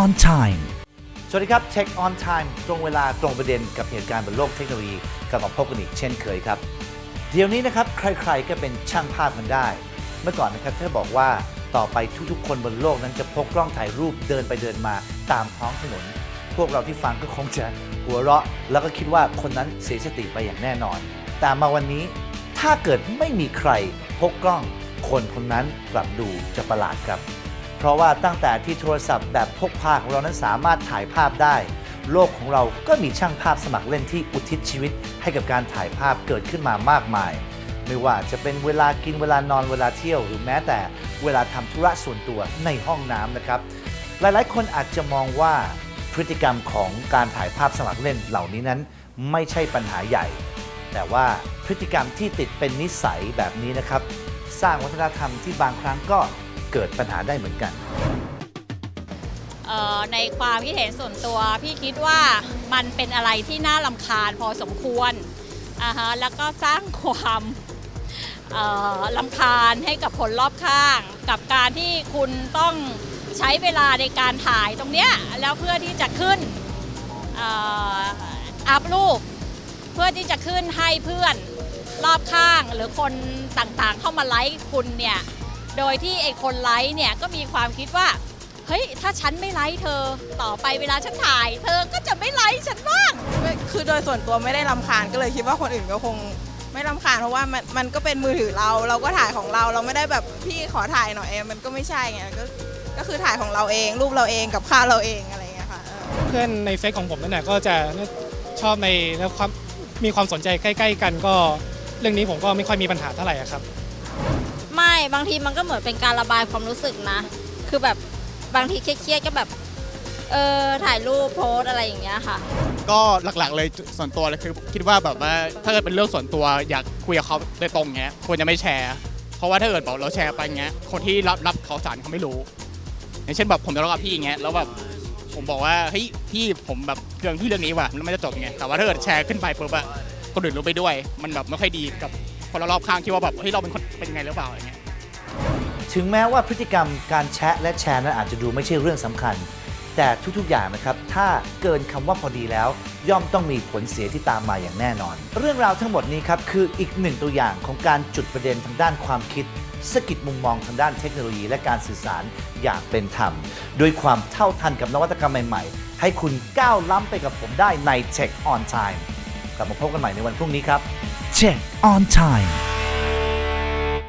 on Time สวัสดีครับ Tech on Time ตรงเวลาตรงประเด็นกับเหตุการณ์บนโลกเทคโนโลยีกลับมาพบกันอีกเช่นเคยครับ เดี๋ยวนี้นะครับใครๆก็เป็นช่างภาพกันได้ เมื่อก่อนนะครับเธอบอกว่าต่อไปทุกๆ คนบนโลกนั้นจะพกกล้องถ่ายรูปเดินไปเดินมาตามท้องถนน พวกเราที่ฟังก็คงจะหัวเราะ แล้วก็คิดว่าคนนั้นเสียสติไปอย่างแน่นอน แต่มาวันนี้ถ้าเกิดไม่มีใครพกกล้อง คนคนนั้นกลับดูจะประหลาดครับ เพราะว่าตั้งแต่ที่โทรศัพท์แบบพกพาของเรานั้นสามารถถ่ายภาพได้ โลกของเราก็มีช่างภาพสมัครเล่นที่อุทิศชีวิต ให้กับการถ่ายภาพเกิดขึ้นมามากมาย ไม่ว่าจะเป็นเวลากินเวลานอนเวลาเที่ยว หรือแม้แต่เวลาทำธุระส่วนตัวในห้องน้ำนะครับ หลายๆ คนอาจจะมองว่าพฤติกรรมของการถ่ายภาพสมัครเล่นเหล่านี้นั้น ไม่ใช่ปัญหาใหญ่ แต่ว่าพฤติกรรมที่ติดเป็นนิสัยแบบนี้นะครับ สร้างวัฒนธรรมที่บางครั้งก็ เกิดปัญหาได้เหมือนกัน ในความคิดเห็นส่วนตัวพี่คิดว่ามันเป็นอะไรที่น่าลำคาญพอสมควรอ่าฮะแล้วก็สร้างความลำคาญให้กับคนรอบข้าง กับการที่คุณต้องใช้เวลาในการถ่ายตรงเนี้ยแล้วเพื่อที่จะขึ้นอัพรูป เพื่อที่จะขึ้นให้เพื่อนรอบข้างหรือคนต่างๆ เข้ามาไลค์คุณเนี่ย โดยที่ไอ้คนไลค์เนี่ยก็มีความคิดว่า เฮ้ย ถ้าฉันไม่ไลค์เธอ ต่อไปเวลาฉันถ่าย เธอก็จะไม่ไลค์ฉันบ้างไม่คือโดยส่วนตัวไม่ได้รำคาญก็เลยคิดว่าคนอื่นก็คงไม่รำคาญเพราะว่ามันมันก็เป็นมือถือเรา เราก็ถ่ายของเราเราไม่ได้แบบพี่ขอถ่ายหน่อยมันก็ไม่ใช่ไงก็ก็คือถ่ายของเราเอง รูปเราเองกับข้าวเราเองอะไรอย่างเงี้ยค่ะเออเพื่อนในเฟซของผมนั่นแหละก็จะชอบในแล้วความมีความสนใจใกล้ ๆ กันก็เรื่องนี้ผมก็ไม่ค่อยมีปัญหาเท่าไหร่อะครับไม่ บางทีมันก็เหมือนเป็นการระบายความรู้สึกนะ คือแบบบางทีเครียดๆก็แบบเออถ่ายรูปโพสอะไรอย่างเงี้ยค่ะ ก็หลักๆเลยส่วนตัวเลยคือคิดว่าแบบว่าถ้าเกิดเป็นเรื่องส่วนตัวอยากคุยกับเขาโดยตรงเงี้ยควรจะไม่แชร์ เพราะว่าถ้าเกิดบอกเราแชร์ไปเงี้ยคนที่รับรับข่าวสารเขาไม่รู้ อย่างเช่นแบบผมทะเลาะกับพี่เงี้ยแล้วแบบผมบอกว่าเฮ้ยพี่ผมแบบเรื่องที่เรื่องนี้ว่ะแล้วมันจะจบไงแต่ว่าถ้าเกิดแชร์ขึ้นไปปุ๊บอะคนอื่นรู้ไปด้วย มันแบบไม่ค่อยดีกับคนรอบข้างที่ว่าแบบเฮ้ยเราเป็นคนเป็นไงหรือเปล่าอะไรเงี้ย ถึงแม้ว่าพฤติกรรมการแชะและแชร์นั้นอาจจะดูไม่ใช่เรื่องสำคัญ แต่ทุกๆอย่างนะครับ ถ้าเกินคำว่าพอดีแล้ว ย่อมต้องมีผลเสียที่ตามมาอย่างแน่นอน เรื่องราวทั้งหมดนี้ครับคืออีกหนึ่งตัวอย่างของการจุดประเด็นทางด้านความคิดสกิดมุมมองทางด้านเทคโนโลยีและการสื่อสารอย่างเป็นธรรมโดยความเท่าทันกับนวัตกรรมใหม่ๆ ให้คุณก้าวล้ำไปกับผมได้ใน Tech on Time กลับมาพบกันใหม่ในวันพรุ่งนี้ครับ Check on Time